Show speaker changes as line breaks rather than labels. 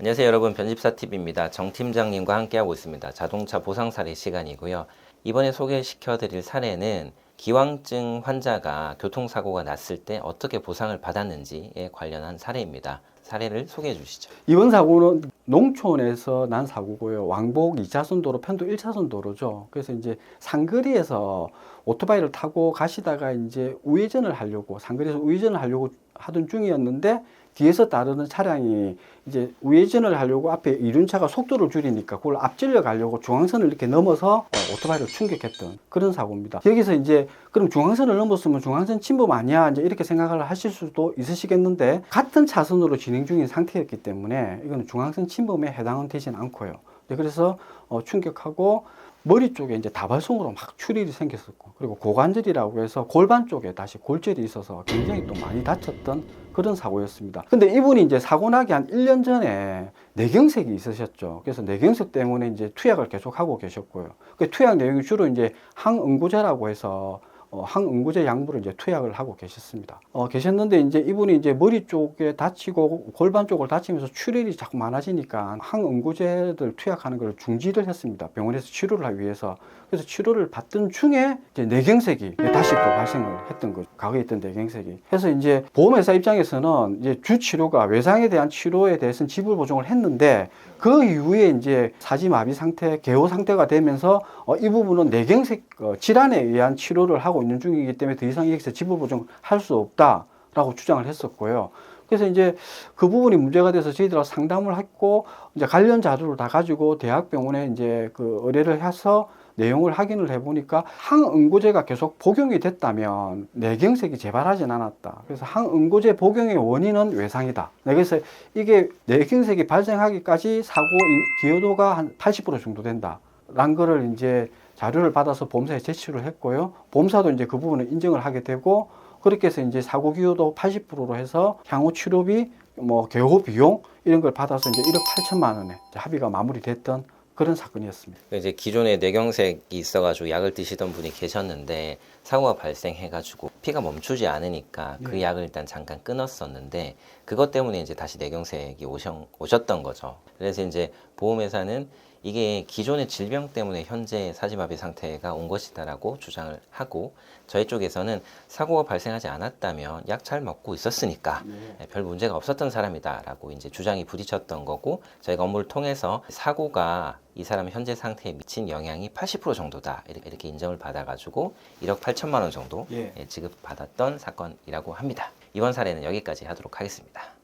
안녕하세요 여러분 변집사 TV입니다. 정 팀장님과 함께하고 있습니다. 자동차 보상 사례 시간이고요. 이번에 소개시켜 드릴 사례는 기왕증 환자가 교통사고가 났을 때 어떻게 보상을 받았는지에 관련한 사례입니다. 사례를 소개해 주시죠.
이번 사고는 농촌에서 난 사고고요. 왕복 2차선 도로, 편도 1차선 도로죠. 그래서 이제 상거리에서 오토바이를 타고 가시다가 이제 우회전을 하려고, 상거리에서 우회전을 하려고 하던 중이었는데 뒤에서 따르는 차량이 이제 우회전을 하려고 앞에 이륜차가 속도를 줄이니까 그걸 앞질러 가려고 중앙선을 이렇게 넘어서 어, 오토바이를 충격했던 그런 사고입니다. 여기서 이제 그럼 중앙선을 넘었으면 중앙선 침범 아니야 이제 이렇게 생각을 하실 수도 있으시겠는데 같은 차선으로 진행 중인 상태였기 때문에 이거는 중앙선 침범에 해당은 되진 않고요. 네, 그래서 어, 충격하고 머리 쪽에 이제 다발성으로 막 출혈이 생겼었고 그리고 고관절이라고 해서 골반 쪽에 다시 골절이 있어서 굉장히 또 많이 다쳤던 그런 사고였습니다. 근데 이분이 이제 사고 나기 한 1년 전에 뇌경색이 있으셨죠. 그래서 뇌경색 때문에 이제 투약을 계속 하고 계셨고요. 그 투약 내용이 주로 이제 항응고제라고 해서 어, 항응고제 약물을 이제 투약을 하고 계셨습니다. 어, 계셨는데 이제 이분이 이제 머리 쪽에 다치고 골반 쪽을 다치면서 출혈이 자꾸 많아지니까 항응고제를 투약하는 걸 중지를 했습니다. 병원에서 치료를 하기 위해서. 그래서 치료를 받던 중에 이제 뇌경색이 다시 또 발생을 했던 거죠. 과거에 있던 뇌경색이. 그래서 이제 보험회사 입장에서는 이제 주 치료가 외상에 대한 치료에 대해서는 지불 보정을 했는데 그 이후에 이제 사지마비 상태, 개호 상태가 되면서 어, 이 부분은 뇌경색 어, 질환에 의한 치료를 하고 있는 중이기 때문에 더 이상 여기서 지불 보정할 수 없다라고 주장을 했었고요. 그래서 이제 그 부분이 문제가 돼서 저희들하고 상담을 했고 이제 관련 자료를 다 가지고 대학병원에 이제 그 의뢰를 해서 내용을 확인을 해보니까 항응고제가 계속 복용이 됐다면 뇌경색이 재발하진 않았다. 그래서 항응고제 복용의 원인은 외상이다. 네, 그래서 이게 뇌경색이 발생하기까지 사고 인- 기여도가 한 80% 정도 된다. 란 거를 이제 자료를 받아서 보험사에 제출을 했고요. 보험사도 이제 그 부분을 인정을 하게 되고 그렇게 해서 이제 사고 기여도 80%로 해서 향후 치료비, 뭐 개호 비용 이런 걸 받아서 이제 1억 8천만 원에 합의가 마무리됐던 그런 사건이었습니다.
이제 기존에 뇌경색이 있어가지고 약을 드시던 분이 계셨는데 사고가 발생해가지고 피가 멈추지 않으니까 그
네.
약을 일단 잠깐 끊었었는데 그것 때문에 이제 다시 뇌경색이 오셨, 오셨던 거죠. 그래서 이제 보험회사는 이게 기존의 질병 때문에 현재 사지마비 상태가 온 것이다라고 주장을 하고 저희 쪽에서는 사고가 발생하지 않았다면 약 잘 먹고 있었으니까 네, 별 문제가 없었던 사람이다라고 이제 주장이 부딪혔던 거고 저희가 업무를 통해서 사고가 이 사람의 현재 상태에 미친 영향이 80% 정도다 이렇게, 이렇게 인정을 받아가지고 1억 8천만 원 정도
예.
예, 지급받았던 사건이라고 합니다. 이번 사례는 여기까지 하도록 하겠습니다.